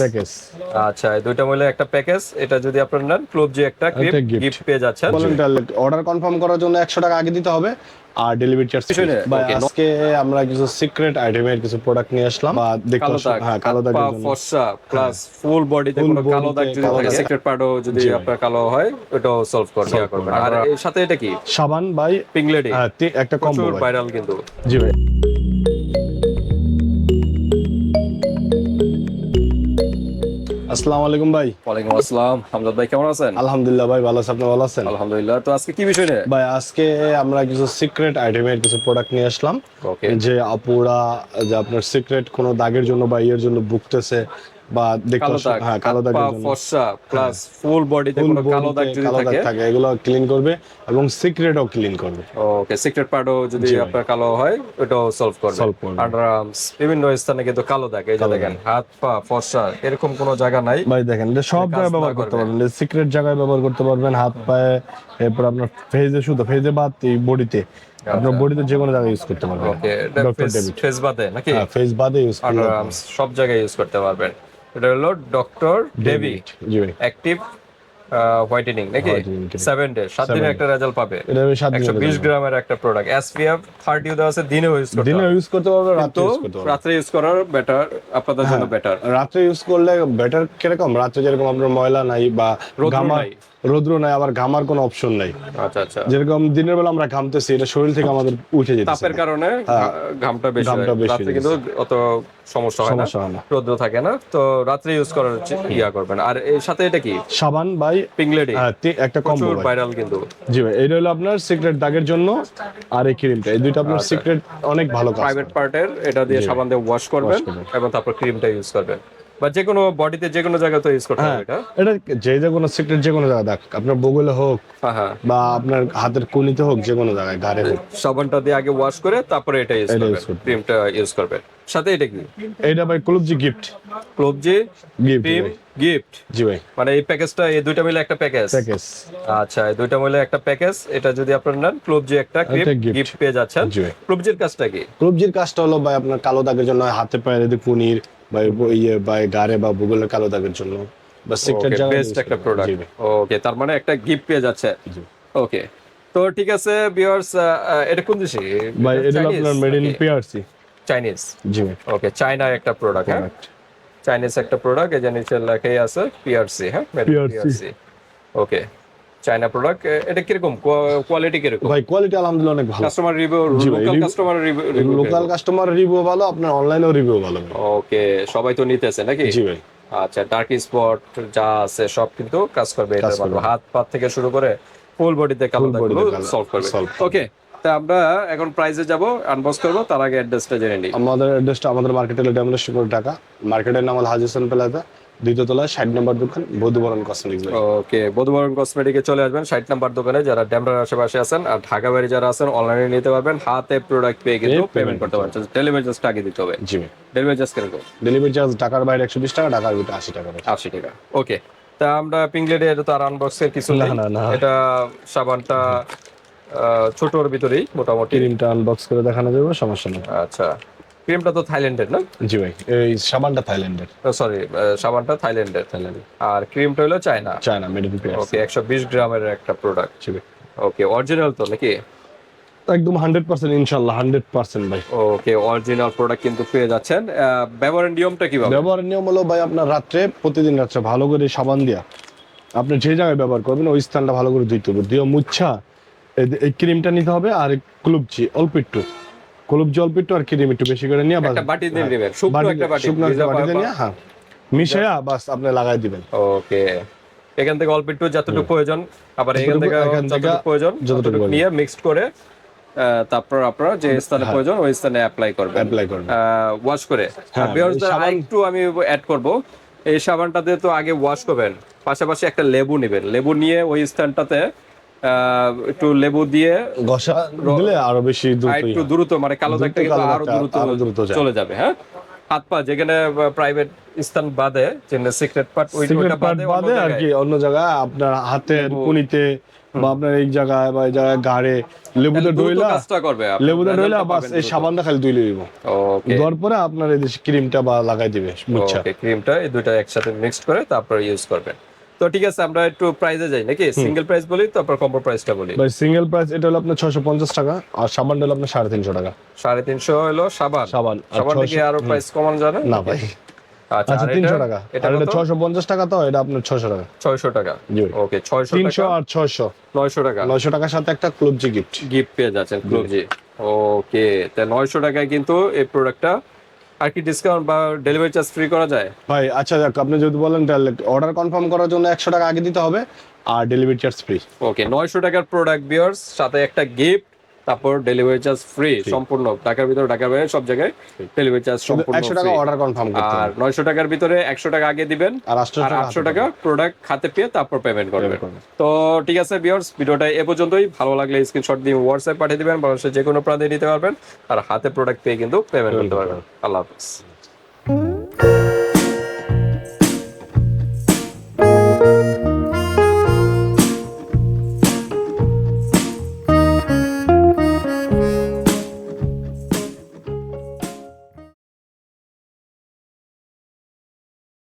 Package আচ্ছা এই দুইটা মিলে একটা প্যাকেজ এটা যদি আপনারা নেন ক্লোব জি একটা গিফট পেয়ে যাচ্ছেন। অর্ডার কনফার্ম করার জন্য একশো টাকা আগে দিতে হবে আর ডেলিভারি চার্জ কিছু নেই, আজকে আমরা কিছু সিক্রেট আইটেমের কিছু প্রোডাক্ট নিয়ে আসলাম। বা দাগ হ্যাঁ কালো জন্য। ফর্সা প্লাস ফুল বডিতে কোনো কালো দাগ যদি থাকে সিক্রেট পার্টও যদি আপনার কালো হয় ওটাও সলভ করবে আর এর সাথে এটা কি? সাবান বাই পিঙ্ক লেডি হ্যাঁ একটা কম্বো ভাইরাল কিন্তু। জি ভাই। আসসালামু আলাইকুম ভাই। ওয়ালাইকুম আসসালাম। হামজাদ ভাই কেমন আছেন? আলহামদুলিল্লাহ ভাই ভালো আছেন আপনি ভালো আছেন? আলহামদুলিল্লাহ। তো আজকে কি বিষয় নিয়ে? ভাই আজকে আমরা কিছু সিক্রেট আইটেমের কিছু প্রোডাক্ট নিয়ে আসলাম। যে আপুরা যে আপনার সিক্রেট কোনো দাগের জন্য বা ইয়ের জন্য ভুগতেছে বা দেখতে দাগ হ্যাঁ কালো দাগের ফর্সা প্লাস ফুল বডিতে কোনো কালো দাগ যদি থাকে? থাকে এগুলো ক্লিন করবে এবং সিক্রেটও ক্লিন করবে। ওকে সিক্রেট পার্টও যদি আপনার কালো হয় ওটাও সলভ করবে। আর্মস বিভিন্ন স্থানে কিন্তু কালো দাগ এই যে দেখেন হাত পা ফর্সা এরকম কোনো জায়গা নাই। ভাই দেখেন এটা সব জায়গায় ব্যবহার করতে পারবেন সিক্রেট জায়গায় ব্যবহার করতে পারবেন হাত পায়ে এরপর আপনার ফেজে শুধু ফেজে বাদ এই বডিতে আপনার বডিতে যে কোনো জায়গায় ইউজ করতে পারবেন। ওকে ফেস বাদে নাকি? হ্যাঁ ফেস বাদে ইউজ আর্মস সব জায়গায় ইউজ করতে পারবেন। এটা হলো ডক্টর ডেভিড। অ্যাক্টিভ হোয়াইটেনিং নাকি? সেভেন ডে সাত দিনে একটা রেজাল্ট পাবে। এটা একশো বিশ গ্রামের একটা প্রোডাক্ট এসপিএফ দেওয়া আছে দিনেও ইউজ করতে দিনে ইউজ করতে পারবেন রাতে রাত্রে ইউজ করার বেটার আপনাদের জন্য বেটার রাত্রে ইউজ করলে বেটার কীরকম? রাত্রে যেরকম আপনার ময়লা নাই বা রৌদ্র ঘামা নাই। রৌদ্র নাই আবার ঘামার কোনো অপশন নাই। আচ্ছা আচ্ছা। যেরকম দিনের বেলা আমরা ঘামতেছি এটা শরীর থেকে আমাদের উঠে যেতে তাপের কারণে ঘামটা বেশি হয়। হ্যাঁ। ঘামটা বেশি রাত্রে কিন্তু অত সমস্যা হয় না। হয় রোদ্র থাকে না। তো রাত্রে ইউজ করার ইয়া করবেন। আর এর সাথে এটা কি? সাবান বাই পিংলেডি হ্যাঁ, একটা কম্বো ভাইরাল কিন্তু। জি ভাই এটা হলো আপনার সিক্রেট দাগের জন্য আর এই ক্রিমটা এই দুইটা আপনার সিক্রেট অনেক ভালো কাজ প্রাইভেট পার্টের এটা দিয়ে সাবান দিয়ে ওয়াশ করবেন করবেন। এবং তারপর ক্রিমটা ইউজ করবেন। বা যে কোনো বডিতে যে কোনো জায়গায় ইউজ করতে হবে এটা। এটা যে যে কোনো সিক্রেট যে কোনো আপনার বগলে হোক হ্যাঁ হ্যাঁ। বা আপনার হাতের কুনিতে হোক যে কোনো জায়গায় ঘাড়ে হোক। সাবানটা দিয়ে আগে ওয়াশ করে তারপরে এটা ইউজ এটা করবেন। ক্রিমটা ইউজ করবেন। সাথে এটা কি? এইটা ভাই কুলুপজি গিফট ক্লোবজি গিফট গিফট জি ভাই। মানে এই প্যাকেজটা এই দুইটা মিলে একটা প্যাকেজ প্যাকেজ আচ্ছা এই দুইটা মিলে একটা প্যাকেজ এটা যদি আপনার নেন ক্লোবজি একটা গিফট পেয়ে যাচ্ছেন। ক্লোবজির কাজটা কি? কুলুপজির কাজটা হলো ভাই আপনার কালো দাগের জন্য হাতে পায়ে যদি কুনির বা ইয়ে বা গাড়ে বা বগলের কালো দাগের জন্য। বা সিক্রেট বেস্ট একটা প্রোডাক্ট ওকে তার মানে একটা গিফট পেয়ে যাচ্ছে। ওকে তো ঠিক আছে ভিউয়ার্স এটা কোন দেশি? ভাই এটা আপনার মেড ইন পিআরসি চাইনিজ জি ওকে চায়না একটা প্রোডাক্ট। চাইনিজ একটা প্রোডাক্ট এই যে নিচে লেখাই আছে পিআরসি হ্যাঁ? পিআরসি ওকে চায়না প্রোডাক্ট এটা কীরকম? কোয়ালিটি কীরকম? ভাই কোয়ালিটি আলহামদুলিল্লাহ অনেক ভালো। Customer review local customer review local customer review ভালো আপনার অনলাইনেও রিভিউ ভালো ওকে সবাই তো নিতেছে নাকি? জি ভাই। আচ্ছা ডার্ক স্পট যা আছে সব কিন্তু কাজ করবে করবে। মাধ্যমে হাত পা থেকে শুরু করে ফুল বডিতে কালো দাগগুলো সলভ করবে। ওকে তা আমরা এখন প্রাইজে যাব আনবক্স করব তার আগে অ্যাড্রেসটা জেনে নিই। আমাদের অ্যাড্রেসটা আমাদের মার্কেট হলো ডেমোলেশন ঢাকা। মার্কেটের নাম হলো হাজি হোসেন প্লাজা দ্বিতীয় তলায় ষাট নম্বর দোকান বৌদ্ধবরণ কসমেটিক্স ওকে বধুবরণ কসমেটিকে চলে আসবেন ষাট নাম্বার দোকানে। যারা ড্যামরার আশেপাশে আছেন আর ঢাকা বাড়ি যারা আছেন অনলাইনে নিতে পারবেন। হাতে প্রোডাক্ট পেয়ে কিন্তু পেমেন্ট করতে পারছেন। ডেলিভারি চার্জটা আগে দিতে হবে। জি ডেলিভারি চার্জ কীরকম? ডেলিভারি চার্জ ঢাকার বাইরে একশো বিশ টাকা ঢাকার ভিতরে আশি টাকা। আশি টাকা। ওকে তা আমরা পিংলেটে এটা তো আর আনবক্সের কিছু না, না। এটা সাবানটা ছোটর ভিতরেই মোটামুটি। ক্রিমটা আনবক্স করে দেখানো যাবে সমস্যা নেই। আচ্ছা ক্রিমটা তো থাইল্যান্ডের না? জি ভাই এই সাবানটা থাইল্যান্ডের। সরি সাবানটা থাইল্যান্ডের। থাইল্যান্ড আর ক্রিমটা হলো China? China made in okay একশো বিশ গ্রামের একটা প্রোডাক্ট জি ভাই। ওকে অরিজিনাল তো নাকি? একদম হান্ড্রেড পার্সেন্ট ইনশাল্লাহ হান্ড্রেড পার্সেন্ট ভাই। ওকে অরিজিনাল প্রোডাক্ট কিন্তু পেয়ে যাচ্ছেন। ব্যবহারের নিয়মটা কীভাবে ব্যবহারের নিয়ম হলো ভাই আপনার রাত্রে প্রতিদিন রাত্রে ভালো করে সাবান দিয়া আপনি যে জায়গায় ব্যবহার করবেন ওই স্থানটা ভালো করে ধুইতে হবে। দিয়ে মুচ্ছা এই- ক্রিমটা নিতে হবে আর কুলুপচি অল্প একটু। কুলুপচি অল্প একটু আর ক্রিম একটু বেশি করে নিয়ে একটা বাটি দিয়ে নেবেন শুকনো একটা বাটি শুকনো একটা পা- নিয়ে হ্যাঁ। মিশাইয়া বাস আপনি লাগাই দিবেন। ওকে। এখান থেকে অল্প একটু যতটুকু প্রয়োজন আবার এখান থেকে যতটুকু প্রয়োজন যতটুকু নিয়ে মিক্সড করে তারপর আপনারা যে স্থানে প্রয়োজন ওই স্থানে অ্যাপ্লাই করবেন। অ্যাপ্লাই করবেন। ওয়াশ করে। হ্যাঁ, এই একটু আমি অ্যাড করব। এই সাবানটাতে তো আগে ওয়াশ করবেন পাশাপাশি একটা লেবু নেবেন। লেবু নিয়ে ওই স্থানটাতে একটু লেবু দিয়ে ঘষা দিলে আরও বেশি একটু দ্রুত মানে কালো দাগটা কিন্তু আরও দ্রুত। চলে যাবে হ্যাঁ? হাত পা যেখানে প্রাইভেট স্থান বাদে যেখানে সিক্রেট পার্ট ওই ওইটা বাদে বাদে আর। কি অন্য জায়গায় আপনার হাতের কুনিতে বা আপনার এই জায়গায় বা এই জায়গায় গাড়ে লেবুতে ডইলা কাজটা করবে লেবুতে ডইলা বাস এই সাবানটা খালি দুই লইব ওকে দেওয়ার পরে আপনার এই ক্রিমটা বা লাগাই দিবে ওকে ক্রিমটা এই দুইটা একসাথে মিক্সড করে তারপর ইউজ করবেন। তো ঠিক আছে আমরা একটু প্রাইসে যাই নাকি? সিঙ্গেল প্রাইস বলি তারপর কম্বো প্রাইসটা বলি। ভাই সিঙ্গেল প্রাইস এটা হলো আপনার ছশো পঞ্চাশ টাকা আর সাবানটা হলো আপনার সাড়ে তিনশো টাকা। সাড়ে তিনশো হলো সাবান। সাবান সাবান থেকে আরও প্রাইস কমান না ভাই। আচ্ছা আচ্ছা আর তিনশো এটা? টাকা। এটা আর এটা কত? ছশো পঞ্চাশ টাকা তো এটা আপনার ছশো টাকা। ছয়শো টাকা? ওকে ছয়শো তিনশো টাকা? আর ছয়শো। নয়শো টাকা? নয়শো টাকার সাথে একটা ক্লুবজি গিফট গিফট পেয়ে যাচ্ছেন ক্লোজি ওকে তা নয়শো টাকায় কিন্তু এই প্রোডাক্টটা আর কি ডিসকাউন্ট বা ডেলিভারি চার্জ ফ্রি করা যায়? ভাই আচ্ছা যাক আপনি যদি বলেন তাহলে অর্ডার কনফার্ম করার জন্য একশো টাকা আগে দিতে হবে আর ডেলিভারি চার্জ ফ্রি ওকে নয়শো টাকার প্রোডাক্ট বিয়ার্স সাথে একটা গিফট তারপর ডেলিভারি চার্জ ফ্রি সম্পূর্ণ। ঢাকার ভিতরে ঢাকার বাইরে সব জায়গায় ডেলিভারি চার্জ সম্পূর্ণ একশো টাকা অর্ডার কনফার্ম করতে আর হবে। নয়শো টাকার ভিতরে একশো টাকা আগে দিবেন আর আটশো আর টাকা প্রোডাক্ট খাতে পেয়ে তারপর পেমেন্ট করবেন। তো ঠিক আছে বিয়ার্স ভিডিওটা এ পর্যন্তই। ভালো লাগলে স্ক্রিনশট দিয়ে হোয়াটসঅ্যাপ পাঠিয়ে দিবেন। বাংলাদেশে যে কোনো প্রান্তে নিতে পারবেন। আর হাতে প্রোডাক্ট পেয়ে কিন্তু পেমেন্ট করতে পারবেন। আল্লাহ হাফিজ।